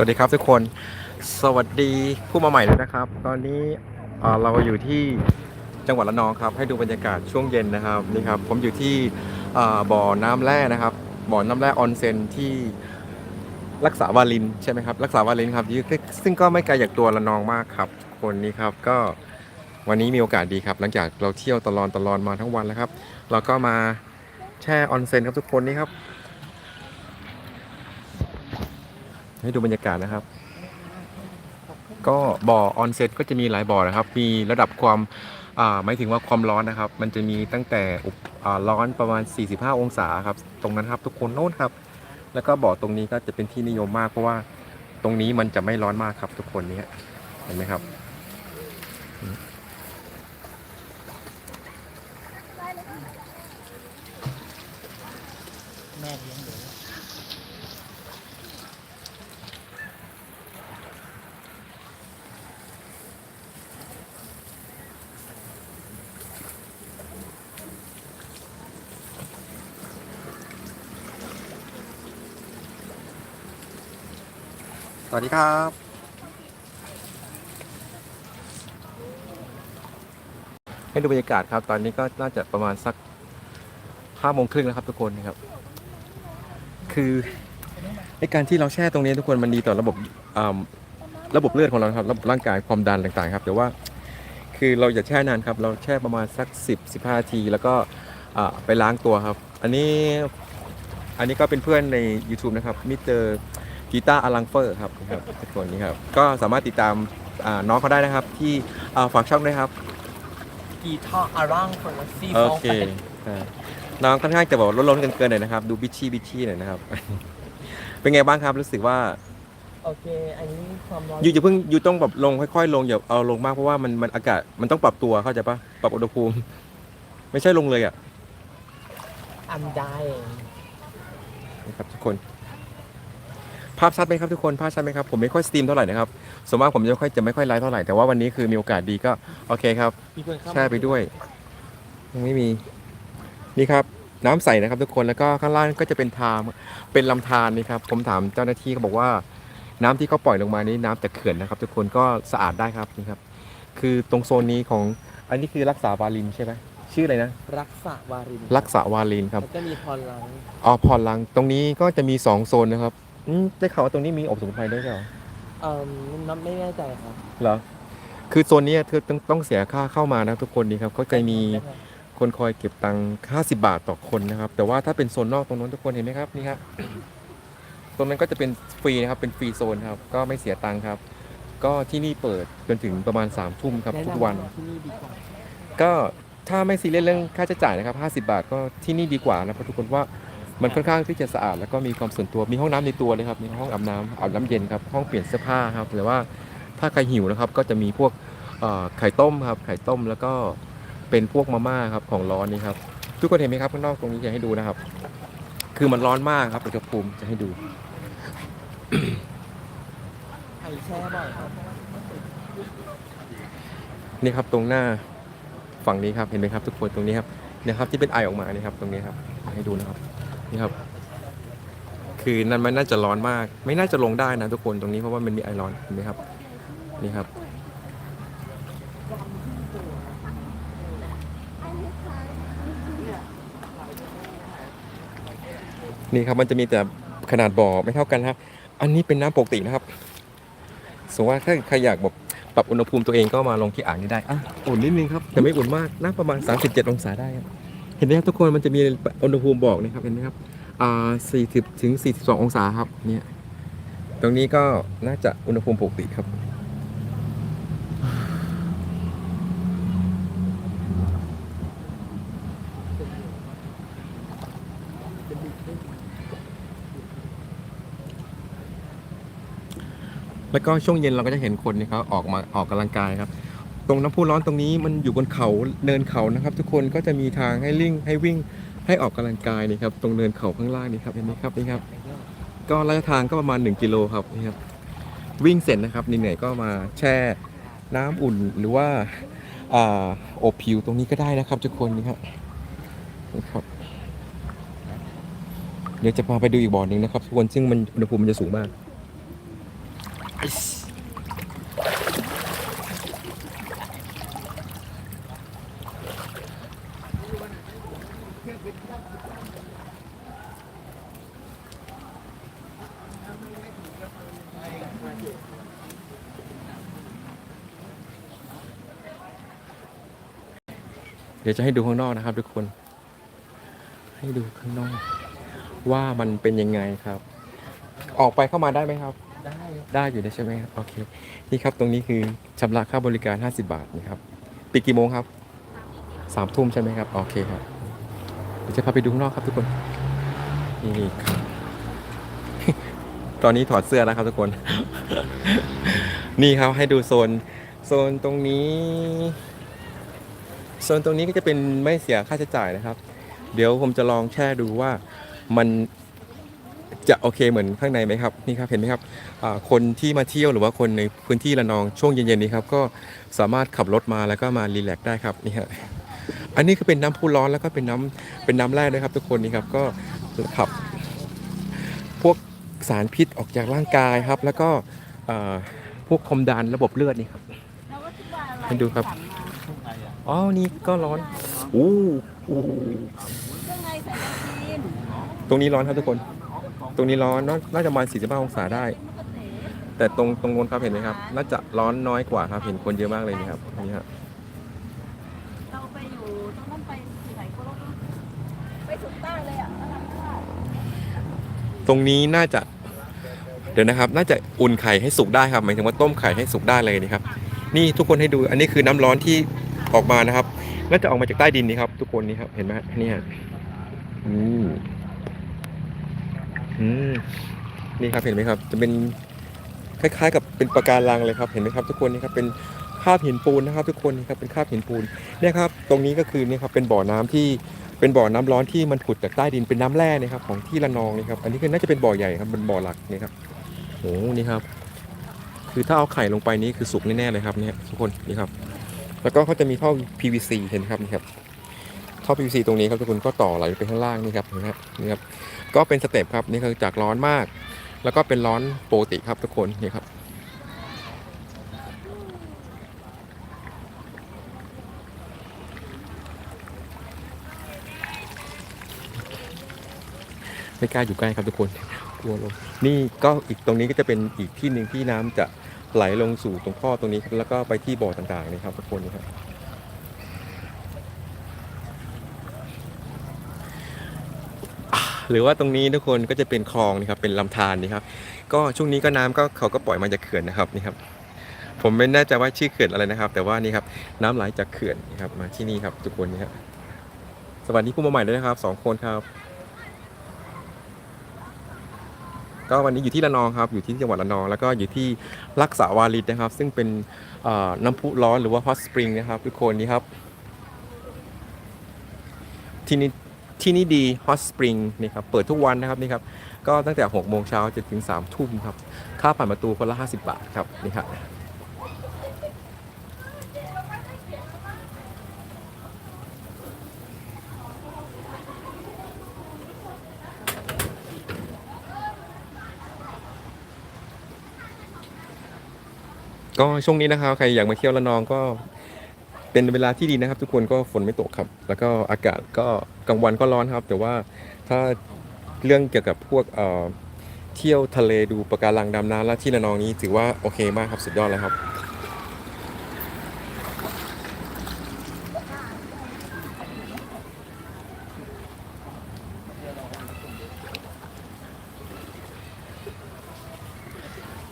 วัสดีครับทุกคน สวัสดีผู้มาใหม่เลยนะครับ ตอนนี้เราอยู่ที่จังหวัดระนองครับ ให้ดูบรรยากาศช่วงเย็นนะครับนี่ครับผมอยู่ที่บ่อน้ำแร่นะครับ บ่อน้ำแร่ออนเซนที่รักษาวาลินใช่ไหมครับ รักษาวาลินครับซึ่งก็ไม่ไกลจากตัวระนองมากครับ คนนี้ครับก็วันนี้มีโอกาสดีครับ หลังจากเราเที่ยวตลอดตลอดมาทั้งวันแล้วครับ เราก็มาแช่ออนเซนครับทุกคนนี่ครับ ให้ดูบรรยากาศนะครับ ก็บ่อออนเซ็ตก็จะมีหลายบ่อนะครับ มีระดับความหมายถึงว่าความร้อนนะครับ มันจะมีตั้งแต่อุอ่าร้อนประมาณ 45 องศาครับ ตรงนั้นครับทุกคนโน้นครับ แล้วก็บ่อตรงนี้ก็จะเป็นที่นิยมมากเพราะว่าตรงนี้มันจะไม่ร้อนมากครับทุกคนเนี้เห็นไหมครับ แม่เลี้ยงเดี๋ยว ส วัสดีครับให้ดูบรรยากาศครับ ตอนนี้ก็น่าจะประมาณสักห้าโมงครึ่งแล้วครับทุกคนนะครับ คือในการที่เราแช่ตรงนี้ทุกคนมันดีต่อระบบอ่าระบบเลือดของเราครับระบบร่างกายความดันต่างๆ ครับ แต่ว่าคือเราอย่าแช่นานครับ เราแช่ประมาณสัก 10 15 นาที แล้วก็อ่าไปล้างตัวครับ อันนี้อันนี้ก็เป็นเพื่อนใน YouTube นะครับมิสเตอร์ กีตาร์อลังเฟอร์ครับนะครับทุกคนนี้ครับ ก็สามารถติดตามอ่าน้องเขาได้นะครับ ที่อ่าฝากช่องด้วยครับกีทาอาร่างคนละสี่โอสองเคแปดอ่าน้องค่อนข้างจะบอกล้นๆเกินๆหน่อยนะครับ ดูบิชชี่บิชชี่หน่อยนะครับ เป็นไงบ้างครับรู้สึกว่าโอเค อันนี้ความร้อนอยู่จะเพิ่งอยู่ต้องแบบลงค่อยๆ ลงอย่าเอาลงมากเพราะว่ามันมันอากาศมันต้องปรับตัวเข้าใจปะปรับอุณหภูมิ ไม่ใช่ลงเลยอะอันได้นะครับทุกคน ภาพชัดไหมครับทุกคนภาพชัดไหมครับผมไม่ค่อยสตรีมเท่าไหร่นะครับส่วนมากผมจะไม่ค่อยจะไม่ค่อยไลฟ์เท่าไหร่แต่ว่าวันนี้คือมีโอกาสดีก็โอเคครับมีคนเข้ามาแช่ไปด้วยยังไม่มีนี่ครับน้ำใสนะครับทุกคนแล้วก็ข้างล่างก็จะเป็นทางเป็นลำธารนี่ครับผมถามเจ้าหน้าที่เขาบอกว่า น้ำที่เขาปล่อยลงมานี้น้ำจากเขื่อนนะครับ ทุกคนก็สะอาดได้ครับนี่ครับคือตรงโซนนี้ของอันนี้คือรักษาวาลินใช่ไหมชื่ออะไรนะรักษาวารินรักษาวาลินครับแล้วก็มีพรลังอ๋อพรลังตรงนี้ก็จะมีสองโซนนะครับ อืมได้ข่าวว่าตรงนี้มีอบสมุนไพรด้วยใช่เหรอเอ่อน้ำไม่แน่ใจครับเหรอ คือโซนนี้คือต้องต้องเสียค่าเข้ามานะทุกคนนี่ครับเขาจะมีคนคอยเก็บตังค์50 บาทต่อคนนะครับ แต่ว่าถ้าเป็นโซนนอกตรงนู้นทุกคนเห็นไหมครับนี่ครับตรงนั้นก็จะเป็นฟรีนะครับเป็นฟรีโซนครับ ก็ไม่เสียตังค์ครับ ก็ที่นี่เปิดจนถึงประมาณ3ามทุ่มครับแนะทุกนำวันที่นี่ดีกว่าก็ถ้าไม่ซีเรียสเรื่องค่าใช้จ่ายนะครับ 50 บาทก็ที่นี่ดีกว่านะเพราะทุกคนว่า มันค่อนข้างที่จะสะอาดแล้วก็มีความส่วนตัวมีห้องน้ำในตัวเลยครับมีห้องอาบน้ำอาบน้ำเย็นครับห้องเปลี่ยนเสื้อผ้าครับหรือว่าถ้าใครหิวนะครับก็จะมีพวกไข่ต้มครับไข่ต้มแล้วก็เป็นพวกมาม่าครับของร้อนนี่ครับทุกคนเห็นไหมครับข้างนอกตรงนี้จะให้ดูนะครับ คือมันร้อนมากครับอุณหภูมิจะให้ดูไอแช่บ่อยครับนี่ครับตรงหน้าฝั่งนี้ครับเห็นไหมครับ ทุกคนตรงนี้ครับนี่ครับที่เป็นไอออกมานี่ครับตรงนี้ครับให้ดูนะครับ นี่ครับ คือนั่นมันน่าจะร้อนมาก ไม่น่าจะลงได้นะทุกคนตรงนี้เพราะว่ามันมีไอร้อนเห็นไหมครับ นี่ครับ นี่ครับมันจะมีแต่ขนาดบ่อไม่เท่ากันครับ อันนี้เป็นน้ำปกตินะครับสมมติว่าถ้าใครอยากแบบปรับอุณหภูมิตัวเองก็มาลงที่อ่างนี้ได้อะอุ่นนิดนึงครับแต่ไม่อุ่นมากน่าประมาณ 37 องศาได้ครับ เห็นไหมครับทุกคนมันจะมีอุณหภูมิบอกนะครับเห็นไหมครับอ่า40ถึง42องศาครับเนี่ยตรงนี้ก็น่าจะอุณหภูมิปกติครับ แล้วก็ช่วงเย็นเราก็จะเห็นคนนี่เขาออกมาออกกำลังกายครับ ตรงน้ำพุร้อนตรงนี้มันอยู่บนเขาเนินเขานะครับ ทุกคนก็จะมีทางให้ลิ่งให้วิ่งให้ออกกำลังกายนี่ครับตรงเนินเขาข้างล่างนี่ครับเห็นไหมครับนี่ครับ ก็ระยะทางก็ประมาณ 1 กิโลครับนี่ครับวิ่งเสร็จนะครับเหนื่อยก็มาแช่น้ำอุ่นหรือว่าอ่าอบผิวตรงนี้ก็ได้นะครับทุกคนนี่ครับนี่ครับ เดี๋ยวจะพาไปดูอีกบ่อหนึ่งนะครับทุกคนซึ่งมันอุณหภูมิมันจะสูงมาก ดี๋ยวจะให้ดูข้างนอกนะครับ ทุกคน ให้ดูข้างนอก ว่ามันเป็นยังไงครับ ออกไปเข้ามาได้ไหมครับ ได้ได้อยู่ได้ใช่ไหมครับโอเค นี่ครับตรงนี้คือชำระค่าบริการ 50 บาทนะครับปิดกี่โมงครับสามทุ่มใช่ไหมครับ โอเคครับเดี๋ยวจะพาไปดูข้างนอกครับทุกคน นี่ครับ ตอนนี้ถอดเสื้อแล้วครับทุกคน นี่ครับให้ดูโซน โซนตรงนี้ โซนตรงนี้ก็จะเป็นไม่เสียค่าใช้จ่ายนะครับ เดี๋ยวผมจะลองแช่ดูว่ามันจะโอเคเหมือนข้างในไหมครับนี่ครับเห็นไหมครับอ่าคนที่มาเที่ยวหรือว่าคนในพื้นที่ระนองช่วงเย็นๆนี้ครับก็สามารถขับรถมาแล้วก็มารีแลกซ์ได้ครับนี่ฮะอันนี้คือเป็นน้ำพุร้อนแล้วก็เป็นน้ำเป็นน้ำแร่ด้วยครับ ทุกคนนี่ครับก็ขับ พวกสารพิษออกจากร่างกายครับ แล้วก็อ่าพวกความดันระบบเลือดนี่ครับให้ดูครับ อ๋อ นี่ก็ร้อนอู้อู้เครื่องในใส่กระเทียมตรงนี้ร้อนครับทุกคน ตรงนี้ร้อนน่าน่าจะประมาณ45องศาได้มะเขือแต่ตรงตรงนู้นครับเห็นไหมครับ น่าจะร้อนน้อยกว่าครับ เห็นคนเยอะมากเลยนี่ครับ นี่ครับเราไปอยู่ตรงนั้นไปที่ไหนก็รู้ไปสุดใต้เลยอะอลังการตรงนี้น่าจะ เดี๋ยวนะครับ น่าจะอุ่นไข่ให้สุกได้ครับ หมายถึงว่าต้มไข่ให้สุกได้เลยนี่ครับ นี่ทุกคนให้ดู อันนี้คือน้ำร้อนที่ ออกมานะครับน่าจะออกมาจากใต้ดินนี่ครับ ทุกคนนี่ครับ เห็นไหมนี่ฮะอืมอืมนี่ครับเห็นไหมครับ จะเป็นคล้ายๆ กับเป็นปะการังเลยครับ เห็นไหมครับ ทุกคนนี่ครับเป็นคาบหินปูนนะครับ ทุกคนนี่ครับเป็นคาบหินปูนเนี่ยครับ ตรงนี้ก็คือเนี่ยครับเป็นบ่อน้ำที่เป็นบ่อน้ำร้อนที่มันผุดจากใต้ดินเป็นน้ำแร่นะครับ ของที่ระนองนี่ครับ อันนี้คือน่าจะเป็นบ่อใหญ่ครับเป็นบ่อหลักนี่ครับโอ้นี่ครับ คือถ้าเอาไข่ลงไปนี่คือสุกแน่ๆเลยครับเนี่ยทุกคนนี่ครับ แล้วก็เขาจะมีท่อ PVC เห็นครับนี่ครับท่อ PVC ตรงนี้ครับทุกคนก็ต่อไหลไปข้างล่างนี่ครับเห็นไหมครับนี่ครับก็เป็นสเต็ปครับนี่คือจากร้อนมาก แล้วก็เป็นร้อนปกติครับทุกคนนี่ครับไม่กล้าอยู่ใกล้ครับทุกคนกลัวลงนี่ก็อีกตรงนี้ก็จะเป็นอีกที่หนึ่งที่น้ำจะ ไหลลงสู่ตรงท่อตรงนี้ แล้วก็ไปที่บ่อต่างๆนี่ครับทุกคนนี่ครับหรือว่าตรงนี้ทุกคนก็จะเป็นคลองนี่ครับเป็นลำธารนี่ครับก็ช่วงนี้ก็น้ำก็เขาก็ปล่อยมาจากเขื่อนนะครับนี่ครับ ผมไม่แน่ใจว่าชื่อเขื่อนอะไรนะครับ แต่ว่านี่ครับน้ำไหลจากเขื่อนนี่ครับมาที่นี่ครับทุกคนนี่ครับสวัสดีผู้มาใหม่ด้วยนะครับสองคนครับ ก็วันนี้อยู่ที่ระนองครับอยู่ที่จังหวัดระนอง แล้วก็อยู่ที่รักษาวาลิตนะครับ ซึ่งเป็นน้ำพุร้อนหรือว่าฮอตสปริงนะครับทุกคนนี่ครับที่นี่ที่นี่ดีฮอตสปริงนี่ครับเปิดทุกวันนะครับนี่ครับก็ตั้งแต่6โมงเช้าจนถึง3ทุ่มครับค่าผ่านประตูคนละ 50 บาทครับนี่ครับ ก็ช่วงนี้นะครับใครอยากมาเที่ยวระนองก็เป็นเวลาที่ดีนะครับ ทุกคนก็ฝนไม่ตกครับ แล้วก็อากาศก็กลางวันก็ร้อนครับ แต่ว่าถ้าเรื่องเกี่ยวกับพวกเอ่อเที่ยวทะเลดูปะการังดำน้ำและที่ระนองนี้ถือว่าโอเคมากครับสุดยอดเลยครับ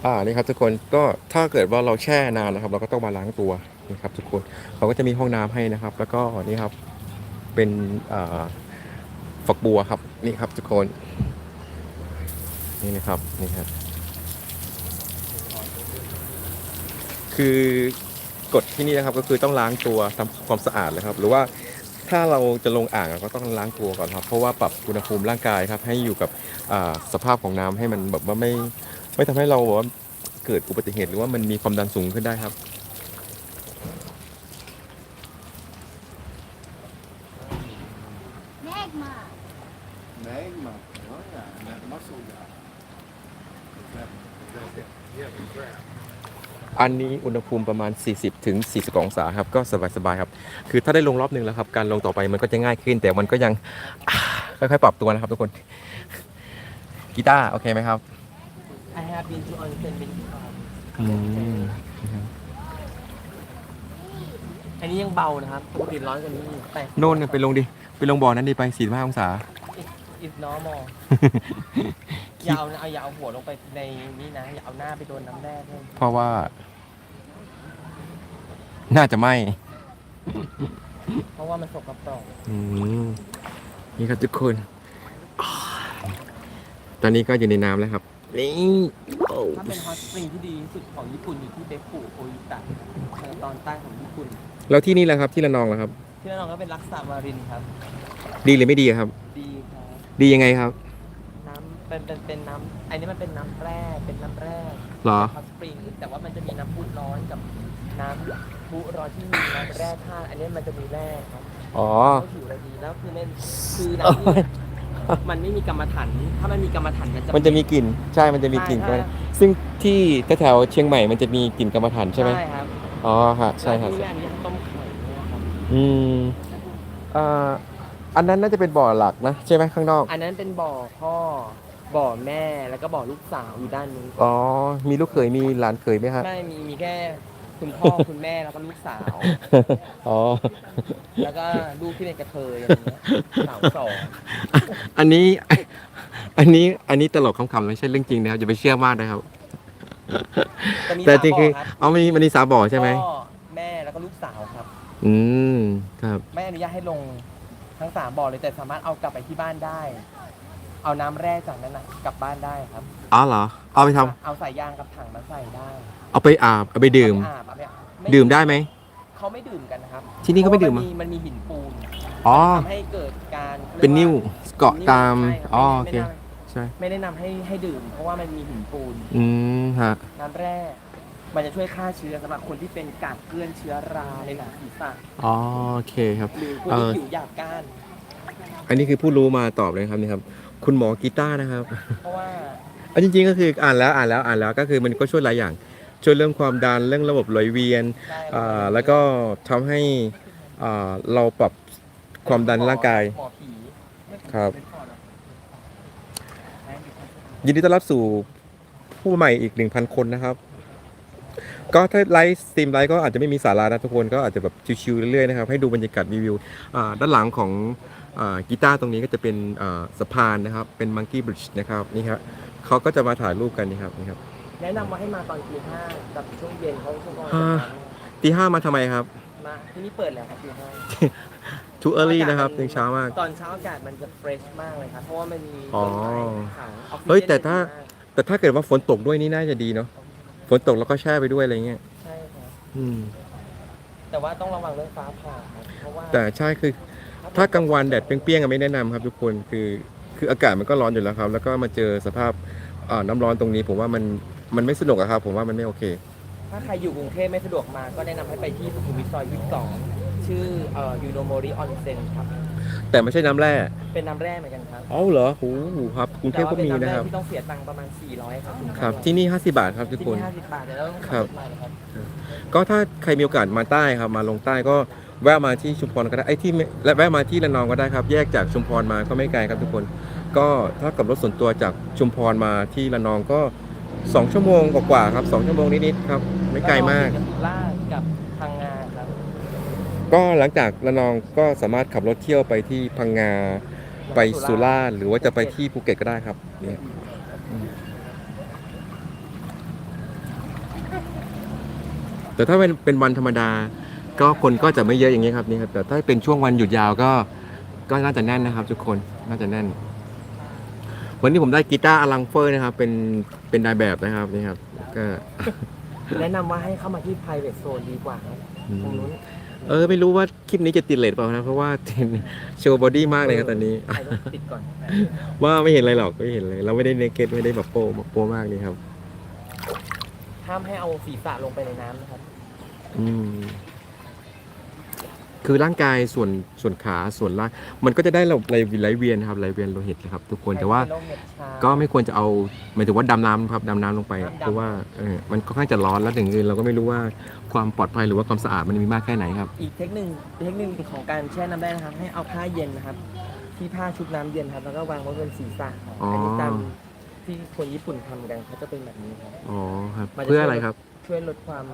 อ่านี่ครับทุกคนก็ถ้าเกิดว่าเราแช่นานนะครับ เราก็ต้องมาล้างตัวนะครับทุกคนเขาก็จะมีห้องน้ำให้นะครับ แล้วก็นี่ครับเป็นฝักบัวครับนี่ครับทุกคนนี่นะครับนี่ครับคือกฎที่นี่นะครับก็คือต้องล้างตัวทำความสะอาดเลยครับ หรือว่าถ้าเราจะลงอ่างก็ต้องล้างตัวก่อนครับ เพราะว่าปรับอุณหภูมิร่างกายครับ ให้อยู่กับสภาพของน้ำให้มันแบบว่าไม่ ไม่ทำให้เราแบบว่าเกิดอุบัติเหตุหรือว่ามันมีความดันสูงขึ้นได้ครับแยกมา Magma. Oh, yeah. And that muscle guy. That, that's it. Yeah, the crab. อันนี้อุณหภูมิประมาณ 40ถึง40 องศาครับ ก็สบายๆครับ คือถ้าได้ลงรอบหนึ่งแล้วครับ การลงต่อไปมันก็จะง่ายขึ้น แต่มันก็ยังอ่าค่อยๆปรับตัวนะครับทุกคนกีตาร์โอเคไหมครับ I have been to onsen many times อืมอันนี้ยังเบานะครับปกติร้อนกว่านี้แต่ โน่นไปลงดิ ไปลงบ่อนั้นดิไป45องศาอิ normal อย่าเอาเอาอย่าเอาหัวลงไปในนี่นะอย่าเอาหน้าไปโดนน้ำแร่ด้วยเพราะว่า น่าจะไหมเพราะว่ามันสกปรกอืมนี่ครับทุกคนอ่าตอนนี้ก็อยู่ในน้ำแล้วครับ นี่โอ้ถ้าเป็นฮอตสปริงที่ดีที่สุดของญี่ปุ่นอยู่ที่เบฟุโออิตะทางตอนใต้ของญี่ปุ่นแล้วที่นี่แหละครับที่ระนองแหละครับ ที่นั่นเราก็เป็นรักษามารินครับ ดีหรือไม่ดีครับ ดีครับ ดียังไงครับน้ำเป็นเป็นเป็นน้ำอันนี้มันเป็นน้ำแร่เป็นน้ำแร่เหรอฮอตสปริงแต่ว่ามันจะมีน้ำพุร้อนกับน้ำพุร้อนที่มีน้ำแร่ธาตุอันนี้มันจะมีแร่ครับอ๋อ ก็ถืออะไรดีแล้วคือเล่นคือน้ำนี่ มันไม่มีกรรมฐานถ้ามันมีกรรมฐานมันจะ มันจะมีกลิ่นใช่ มันจะมีกลิ่นใช่ซึ่งที่แถวๆเชียงใหม่มันจะมีกลิ่นกรรมฐานใช่ไหมใช่ครับอ๋อฮะใช่ครับ แล้วที่อันนี้ต้มไข่เนี่ยครับอืมอ่าอันนั้นน่าจะเป็นบ่อหลักนะใช่ไหมข้างนอก อันนั้นเป็นบ่อพ่อบ่อแม่แล้วก็บ่อลูกสาวอยู่ด้านนู้นอ๋อ มีลูกเขยมีหลานเขยไหมฮะ ไม่มีมีแค่ คุณพ่อคุณแม่แล้วก็ลูกสาว อ๋อ แล้วก็ลูกที่เป็นกระเทยอะไรเงี้ยสาวสองอันนี้ อันนี้ อันนี้ตลกคำๆไม่ใช่เรื่องจริงนะครับอย่าไปเชื่อมากนะครับ มีแต่สามจริงคือบ่ครับเอามันมีมันมีสาบ่อใช่ไหม พ่อแม่แล้วก็ลูกสาวครับ อืม ครับ ไม่อนุญาตให้ลงทั้งสามบ่อเลยแต่สามารถเอากลับไปที่บ้านได้ เอาน้ำแร่จากนั้นนะกลับบ้านได้ครับ อ๋อเหรอ เอาไปทำเอาใส่ยางกับถังมาใส่ได้เอาไปอาบเอาไปดื่ม เอาไปอาบเอาไปอาบดื่มได้ไหม เขาไม่ดื่มกันนะครับที่นี่ก็ไม่ดื่มเพอะราะว่ามันมีมันมีหินปูนอ๋อ ทำให้เกิดการเป็นนิ้วเกาะตาม ใช่ครับอ๋อไม่โอเค ไม่แนะนใช่ำไม่แนะนำให้ให้ดื่ม เพราะว่ามันมีหินปูน อืมฮะ น้ำแร่ มันจะช่วยฆ่าเชื้อสำหรับคนที่เป็นกากเกลื่อนเชื้อราในหนังศีรษะอ๋อโอเคครับ หรือคนเอ่ที่อ ผิวหยาบก้าน อันนี้คือผู้รู้มาตอบเลยครับนี่ครับ คุณหมอกีตาร์นะครับเพราะว่าอันจริงๆก็คืออ่านแล้วอ่านแล้วอ่านแล้วก็คือมันก็ช่วยหลายอย่าง ช่วยเรื่องความดันเรื่องระบบไหลเวียนได้อ่าแล้วก็ทำให้อ่าเราปรับความดันร่างกาย หมอผีครับ ยินดีต้อนรับสู่ผู้ใหม่อีก 1,000 คนนะครับ ก็ถ้าไลฟ์สตรีมไลฟ์ก็อาจจะไม่มีสาระนะทุกคนก็อาจจะแบบชิวๆเรื่อยๆนะครับ ให้ดูบรรยากาศรีวิวอ่าด้านหลังของอา กีตาร์ตรงนี้ก็จะเป็นอ่าสะพานนะครับ เป็นมังกี้บริดจ์นะครับนี่ครับเขาก็จะมาถ่ายรูปกันนี่ครับนี่ครับแนะนำว่าให้มาตอนตีห้ากับช่วงเย็นเขาช่วงกลางอ่าตีห้ามาทำไมครับ มาที่นี่เปิดแล้วครับตีห้า too early นะครับยังเช้ามาก ตอนเช้าอากาศมันจะเฟรชมากเลยครับ เพราะว่ามันมีอ๋อต้นไม้ขังออกซิจนเฮ้ยแต่ถ้าดีมกแต่ถ้าเกิดว่าฝนตกด้วยนี่น่าจะดีเนาะฝนตกแล้วก็แช่ไปด้วยอะไรเงี้ยใช่ครับอืมแต่ว่าต้องระวังเรื่องฟ้าผ่าครับเพราะว่าแต่ใช่คือ ถ้ากลางวันแดดเปรี้ยงๆอะไม่แนะนำครับทุกคนคือคืออากาศมันก็ร้อนอยู่แล้วครับ แล้วก็มาเจอสภาพอ่าน้ำร้อนตรงนี้ ผมว่ามันมันไม่สนุกอะครับ ผมว่ามันไม่โอเค ถ้าใครอยู่กรุงเทพไม่สะดวกมา ก็แนะนำให้ไปที่สุขุมวิทซอย22ชื่อเอ่อยูโนโมริออนเซ็นครับ แต่ไม่ใช่น้ำแร่เป็นน้ำแร่เหมือนกันครับเอ้าเหรอโอ้โหครับกรุงเทพก็มีแต่ว่าเป็นะครับำแที่ต้องเสียตังค์ประมาณ 400 ครับถึงครับ500ที่นี่ 50 บาทครับทุกที่คน นี่50 บาทเดี๋ยวเราต้องครัขับบรถมานะครับ ก็ถ้าใครมีโอกาสมาใต้ครับมาลงใต้ก็ แวะมาที่ชุมพรก็ได้ไอ้ยที่ไม่และแวะมาที่ระนองก็ได้ครับ แยกจากชุมพรมาก็ไม่ไกลครับทุกคน ก็ถ้ากับรถส่วนตัวจากชุมพรมาที่ระนองก็ 2 ชั่วโมงกว่าๆครับ 2 ชั่วโมงนิดๆครับ ไม่ไกลมากกับสุราษฎร์กับพังงาครับก็หลังจากระนองก็สามารถขับรถเที่ยวไปที่พังงาไปสุราษฎร์หรือว่าจะไปที่ภูเก็ตก็ได้ครับเนี่ยอืมแต่ถ้าเป็นเป็นวันธรรมดา ก็คนก็จะไม่เยอะอย่างนี้ครับนี่ครับแต่ถ้าเป็นช่วงวันหยุดยาวก็ก็น่าจะแน่นนะครับ ทุกคนน่าจะแน่น วันนี้ผมได้กีตาร์อลังเฟอร์นะครับ เป็นเป็นนายแบบนะครับนี่ครับก็ แนะนำว่าให้เข้ามาที่ private zone ดีกว่าครับอืมตรงนู้นเออไม่รู้ว่าคลิปนี้จะติดเลทเปล่านะเพราะว่าโชว์บอดี้มากเลยครับตอนนี้ ถ่ายรูปติดก่อน ว่าไม่เห็นอะไรหรอกไม่เห็นเลยเราไม่ได้เนเกตไม่ได้แบบโปโปมากนี่ครับ ห้ามให้เอาศีรษะลงไปในน้ำนะครับ อืม คือร่างกายส่วนส่วนขาส่วนล่างมันก็จะได้ไหลไหลเวียนครับไหลเวียนโลหิตนะครับ ทุกคนแต่ว่าใครเป็นโรคเหน็บชาก็ไม่ควรจะเอาหมายถึงว่าดำน้ำครับดำน้ำลงไปห้ามดำเพราะว่าเออมันค่อนข้างจะร้อนแล้วถึงอื่นเราก็ไม่รู้ว่าความปลอดภัยหรือว่าความสะอาดมันมีมากแค่ไหนครับ อีกเทคนิคเทคนิคของการแช่น้ำแร่นะครับ ให้เอาผ้าเย็นนะครับ ที่ผ้าชุบน้ำเย็นครับ แล้วก็วางไว้บนศีรษะครับอ๋ออัอันนี้ตามที่คนญี่ปุ่นทำกันเขาจะเป็นแบบนี้ครับอ๋อครับมันจะเพื่ออะไรครับ ช่วยลดความ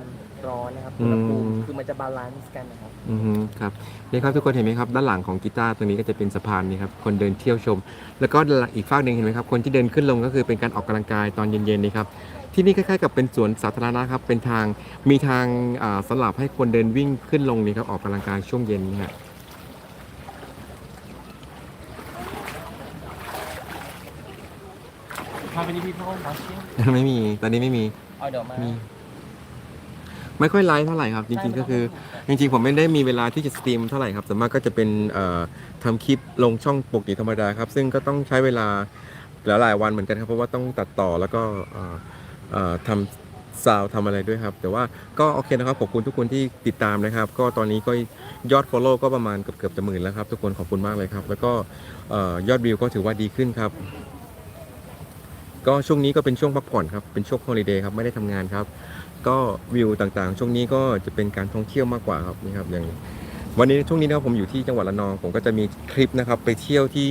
ร้อนนะครับอือุมณหภูมิคือมันจะบาลานซ์กันนะครับ อือฮึครับนี่ครับทุกคนเห็นไหมครับด้านหลังของกีตาร์ตรงนี้ก็จะเป็นสะพานนี่ครับคนเดินเที่ยวชม แล้วก็ด้านหลังอีกฝากหนึ่งเห็นไหมครับคนที่เดินขึ้นลงก็คือเป็นการออกกำลังกายตอนเย็นๆนี่ครับที่นี่คล้ายๆกับเป็นสวนสาธารณะครับเป็นทางมีทางอ่าสำหรับให้คนเดินวิ่งขึ้นลงนี่ครับออกกำลังกายช่วงเย็นนี่ฮะพาไปที่พี่พ่อมาเชี่ยไม่มีตอนนี้ไม่มี เอาเดี๋ยวมามี ไม่ค่อยไลฟ์เท่าไหร่ครับ จริงๆก็คือ จริงๆ ผมไม่ได้มีเวลาที่จะสตรีมเท่าไหร่ครับส่วนมากก็จะเป็นเอ่อทำคลิปลงช่องปกติธรรมดาครับ ซึ่งก็ต้องใช้เวลาหลายๆวันเหมือนกันครับ เพราะว่าต้องตัดต่อแล้วก็เอ่อเอ่อทำซาวทำอะไรด้วยครับ แต่ว่าก็โอเคนะครับ ขอบคุณทุกคนที่ติดตามนะครับ ก็ตอนนี้ก็ยอด Follow ก็ประมาณเกือบเกือบจะหมื่นแล้วครับ ทุกคนขอบคุณมากเลยครับ แล้วก็เอ่อยอดวิวก็ถือว่าดีขึ้นครับ ก็ช่วงนี้ก็เป็นช่วงพักผ่อนครับ เป็นช่วงฮอลิเดย์ครับ ไม่ได้ทำงานครับ ก็วิวต่างๆ ช่วงนี้ก็จะเป็นการท่องเที่ยวมากกว่าครับนี่ครับอย่างวันนี้ช่วงนี้นะครับผมอยู่ที่จังหวัดระนอง ผมก็จะมีคลิปนะครับไปเที่ยวที่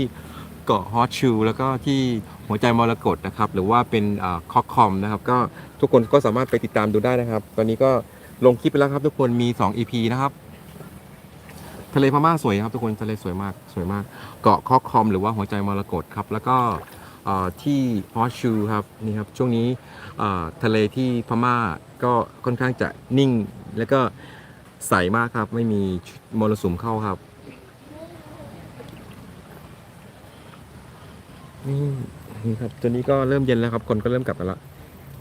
เกาะฮอตชูแล้วก็ที่หัวใจมรกตนะครับหรือว่าเป็นคอกคอมนะครับก็ทุกคนก็สามารถไปติดตามดูได้นะครับ ตอนนี้ก็ลงคลิปไปแล้วครับ ทุกคนมี 2 EP นะครับทะเลพม่าสวยครับทุกคนทะเลสวยมากสวยมาก เกาะคอกคอมหรือว่าหัวใจมรกตครับแล้วก็ที่ฮอตชูครับนี่ครับช่วงนี้ ทะเลที่พม่าก็ค่อนข้างจะนิ่ง แล้วก็ใสมากครับ ไม่มีมรสุมเข้าครับนี่นี่ครับตัวนี้ก็เริ่มเย็นแล้วครับคนก็เริ่มกลับกันล้ว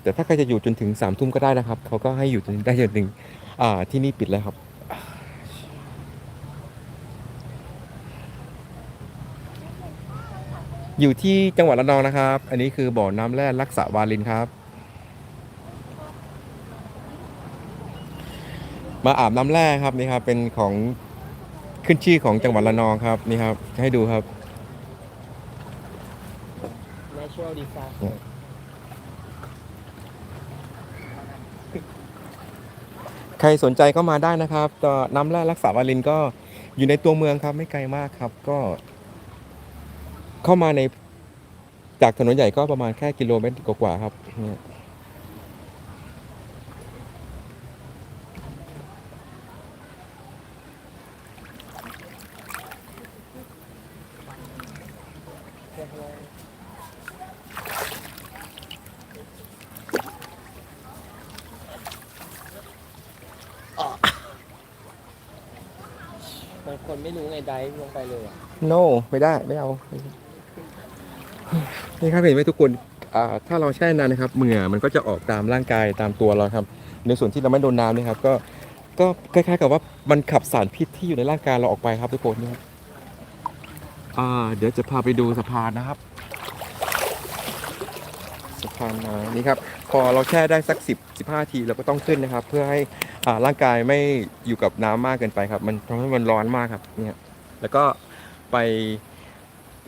แต่ถ้าใครจะอยู่จนถึงสามทุ่มก็ได้นะครับเขาก็ให้อยู่จนได้จนถึงอ่าที่นี่ปิดแล้วครับอยู่ที่จังหวัดระนองนะครับ อันนี้คือบ่อน้ำแร่รักษาวาลินครับ มาอาบน้ำแร่ครับนี่ครับเป็นของขึ้นชื่อของจังหวัดระนองครับนี่ครับให้ดูครับ natural design ใครสนใจก็มาได้นะครับก็น้ำแร่รักษาวาลินก็อยู่ในตัวเมืองครับไม่ไกลมากครับ ก็ เข้ามาในจากถนนใหญ่ก็ประมาณแค่กิโลเมตรกว่าๆครับเนี่ย บางคนไม่รู้ ไงไดฟ์ลงไปเลยอะ no ไม่ได้ไม่เอา นี่ครับเห็นไหมทุกคนอ่าถ้าเราแช่นานนะครับเหงื่อมันก็จะออกตามร่างกายตามตัวเราครับ ในส่วนที่เราไม่โดนน้ำนะครับ ก็ก็คล้ายๆกับว่ามันขับสารพิษที่อยู่ในร่างกายเราออกไปครับทุกคนนี่ครับอ่าเดี๋ยวจะพาไปดูสะพานนะครับสะพานมานี่ครับพอเราแช่ได้สัก 10 15ทีเราก็ต้องขึ้นนะครับ เพื่อให้ร่างกายไม่อยู่กับน้ำมากเกินไปครับ มันทำให้มันร้อนมากครับเนี่ย แล้วก็ไป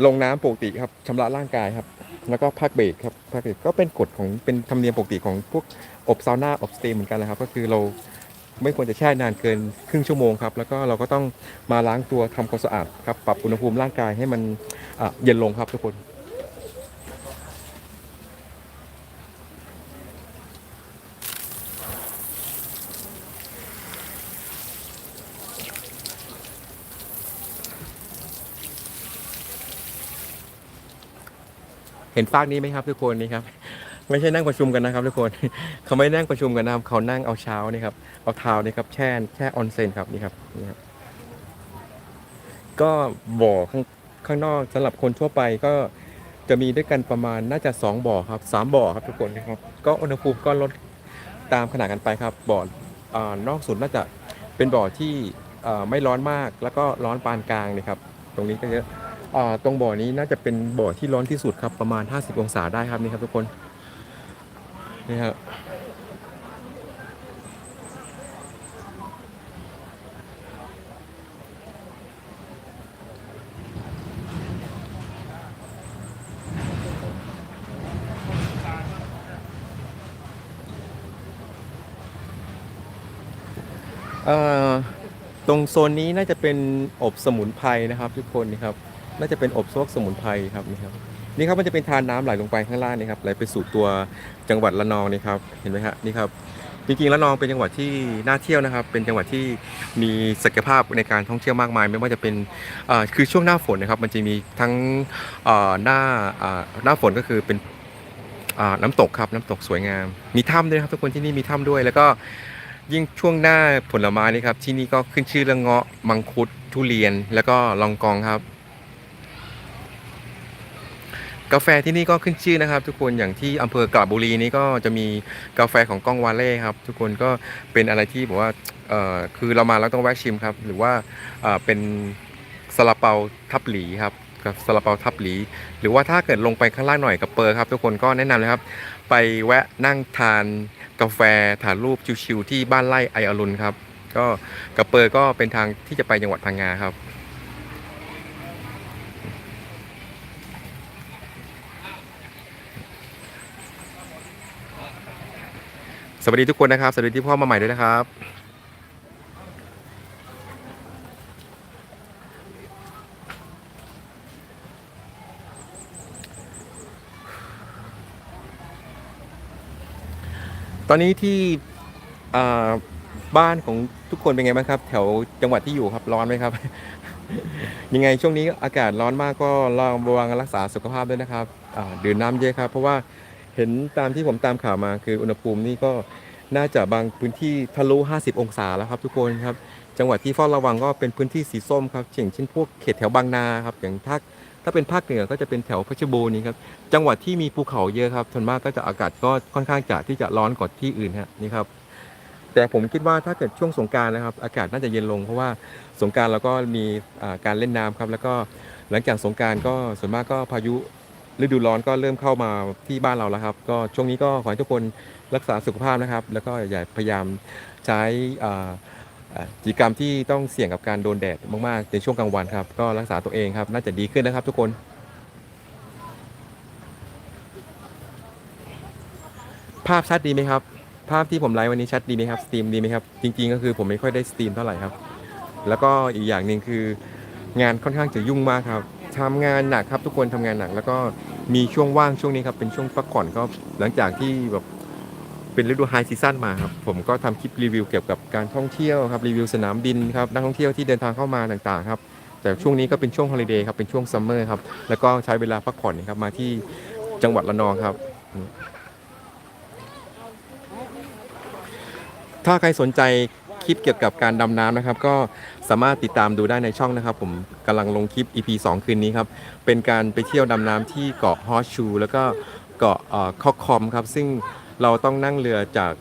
ลงน้ำปกติครับชำระร่างกายครับ แล้วก็พักเบรกครับพักเบรกก็เป็นกฎของเป็นธรรมเนียมปกติของพวกอบซาวน่าอบสเตมเหมือนกันนะครับ ก็คือเราไม่ควรจะแช่นานเกินครึ่งชั่วโมงครับ แล้วก็เราก็ต้องมาล้างตัวทำความสะอาดครับ ปรับอุณหภูมิร่างกายให้มันเย็นลงครับทุกคน เห็นฟากนี้ไหมครับทุกคนนี่ครับไม่ใช่นั่งประชุมกันนะครับทุกคนเขาไม่นั่งประชุมกันนะครับเขานั่งเอาเช้านี่ครับเอาเท้านี่ครับแช่แช่ออนเซนครับนี่ครับนี่ครับก็บ่อข้างข้างนอกสำหรับคนทั่วไปก็จะมีด้วยกันประมาณน่าจะสองบ่อครับสามบ่อครับทุกคนนะครับ ก็อุณหภูมิก็ลดตามขนาดกันไปครับ บ่ออนอกสุดน่าจะเป็นบ่อที่ไม่ร้อนมาก แล้วก็ร้อนปานกลางนะครับ ตรงนี้ก็เยอะ ตรงบ่อนี้น่าจะเป็นบ่อที่ร้อนที่สุดครับประมาณ 50 องศาได้ครับนี่ครับทุกคนนี่ครับตรงโซนนี้น่าจะเป็นอบสมุนไพรนะครับทุกคนนี่ครับ น่าจะเป็นอบซวกสมุนไพรครับนี่ครับนี่ครับมันจะเป็นทานน้ำไหลลงไปข้างล่างนี่ครับไหลไปสู่ตัวจังหวัดระนองนี่ครับเห็นไหมฮะนี่ครับจริงๆระนองเป็นจังหวัดที่น่าเที่ยวนะครับ เป็นจังหวัดที่มีศักยภาพในการท่องเที่ยวมากมาย ไม่ว่าจะเป็นคือช่วงหน้าฝนนะครับ มันจะมีทั้งหน้าหน้าฝนก็คือเป็นน้ำตกครับน้ำตกสวยงาม มีถ้ำด้วยครับทุกคนที่นี่มีถ้ำด้วย แล้วก็ยิ่งช่วงหน้าผลไม้นี่ครับที่นี่ก็ขึ้นชื่อเรื่องเงาะมังคุดทุเรียน แล้วก็ลองกองครับ กาแฟที่นี่ก็ขึ้นชื่อนะครับ ทุกคนอย่างที่อำเภอกาบบุรีนี่ก็จะมีกาแฟของก้องวาเล่ครับ ทุกคนก็เป็นอะไรที่บอกว่าเอ่อคือเรามาแล้วต้องแวะชิมครับ หรือว่าเอ่อเป็นซาลาเปาทับหลีครับกับซาลาเปาทับหลี หรือว่าถ้าเกิดลงไปข้างล่างหน่อยกับเปอร์ครับ ทุกคนก็แนะนำเลยครับ ไปแวะนั่งทานกาแฟถ่ายรูปชิวๆที่บ้านไร่ไออรุณครับ ก็กับเปอร์ก็เป็นทางที่จะไปจังหวัดพังงาครับ สวัสดีทุกคนนะครับ สวัสดีที่พ่อมาใหม่ด้วยนะครับ ตอนนี้ที่บ้านของทุกคนเป็นไงบ้างครับ แถวจังหวัดที่อยู่ครับร้อนไหมครับ ยังไงช่วงนี้อากาศร้อนมากก็ระวังรักษาสุขภาพด้วยนะครับดื่มน้ำเยอะครับ เพราะว่า เห็นตามที่ผมตามข่าวมาคืออุณหภูมินี่ก็น่าจะบางพื้นที่ทะลุ 50 องศาแล้วครับทุกคนครับ จังหวัดที่เฝ้าระวังก็เป็นพื้นที่สีส้มครับอย่างเช่นพวกเขตแถวบางนาครับอย่างภาคถ้าเป็นภาคเหนือก็จะเป็นแถวเพชรบูรณ์นี่ครับจังหวัดที่มีภูเขาเยอะครับส่วนมากก็จะอากาศก็ค่อนข้างจะที่จะร้อนกว่าที่อื่นฮะนี่ครับแต่ผมคิดว่าถ้าเกิดช่วงสงการนะครับ อากาศน่าจะเย็นลง เพราะว่าสงการเราก็มีการเล่นน้ำครับ แล้วก็หลังจากสงการก็ส่วนมากก็พายุ ฤดูร้อนก็เริ่มเข้ามาที่บ้านเราแล้วครับ ก็ช่วงนี้ก็ขอให้ทุกคนรักษาสุขภาพนะครับ แล้วก็อย่าพยายามใช้กิจกรรมที่ต้องเสี่ยงกับการโดนแดดมากๆในช่วงกลางวันครับ ก็รักษาตัวเองครับ น่าจะดีขึ้นนะครับทุกคนภาพชัดดีไหมครับ ภาพที่ผมไลฟ์วันนี้ชัดดีไหมครับสตรีมดีไหมครับจริง ๆ ก็คือผมไม่ค่อยได้สตรีมเท่าไหร่ครับ แล้วก็อีกอย่างหนึ่งคืองานค่อนข้างจะยุ่งมากครับ ทำงานหนักครับทุกคนทำงานหนัก แล้วก็มีช่วงว่างช่วงนี้ครับเป็นช่วงพักผ่อนก็หลังจากที่แบบเป็นฤดูไฮซีซั่นมาครับผมก็ทำคลิปรีวิวเกี่ยวกับการท่องเที่ยวครับรีวิวสนามบินครับนักท่องเที่ยวที่เดินทางเข้ามาต่างๆครับแต่ช่วงนี้ก็เป็นช่วงฮอลิเดย์ครับเป็นช่วงซัมเมอร์ครับแล้วก็ใช้เวลาพักผ่อนครับมาที่จังหวัดระนองครับ ถ้าใครสนใจ คลิปเกี่ยวกับการดำน้ำนะครับ ก็สามารถติดตามดูได้ในช่องนะครับ ผมกำลังลงคลิป EP 2 คืนนี้ครับ เป็นการไปเที่ยวดำน้ำที่เกาะฮอสชู แล้วก็เกาะเอ่อคอกคอมครับ ซึ่งเราต้องนั่งเรือจาก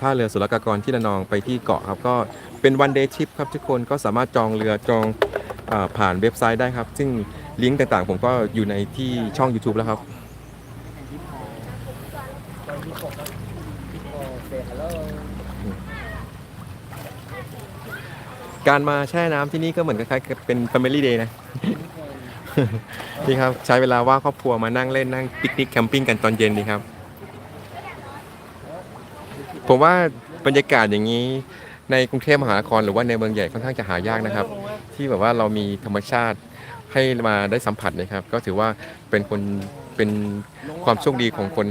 ท่าเรือสุลกากรที่ระนองไปที่เกาะครับ ก็เป็นวันเดย์ทริปครับทุกคนก็สามารถจองเรือจองอผ่านเว็บไซต์ได้ครับ ซึ่งลิงก์ต่างๆ ผมก็อยู่ในที่ช่อง YouTube แล้วครับ การมาแช่น้ำที่นี่ก็เหมือนคล้ายๆเป็น Family Day นะ นี่ครับใช้เวลาว่างครอบครัวมานั่งเล่นนั่งปิกนิกแคมปิ้งกันตอนเย็นดีครับ ผมว่าบรรยากาศอย่างนี้ในกรุงเทพมหานครหรือว่าในเมืองใหญ่ค่อนข้างจะหายากนะครับ ที่แบบว่าเรามีธรรมชาติให้มาได้สัมผัสนะครับ ก็ถือว่าเป็นคนเป็นความโชคดีของคน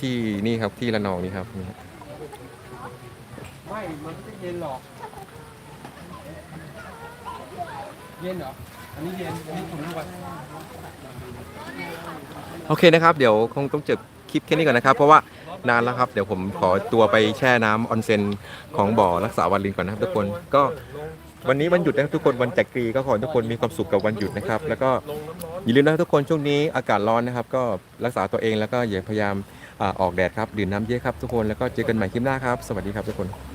ที่นี่ครับที่ระนองนี่ครับไม่มันไม่เย็นหรอก เย็นเหรอ อันนี้เย็น อันนี้ถุงลูกวัดโอเคนะครับ เดี๋ยวคงต้องจบคลิปแค่นี้ก่อนนะครับ เพราะว่านานแล้วครับ เดี๋ยวผมขอตัวไปแช่น้ำออนเซ็นของบ่อรักษาวารินก่อนนะครับทุกคน ก็วันนี้วันหยุดนะครับทุกคน วันจักรีก็ขอให้ทุกคนมีความสุขกับวันหยุดนะครับ แล้วก็อย่าลืมนะครับทุกคนช่วงนี้อากาศร้อนนะครับ ก็รักษาตัวเองแล้วก็อย่าพยายามอาออกแดดครับ ดื่มน้ำเยอะครับทุกคน แล้วก็เจอกันใหม่คลิปหน้าครับ สวัสดีครับทุกคน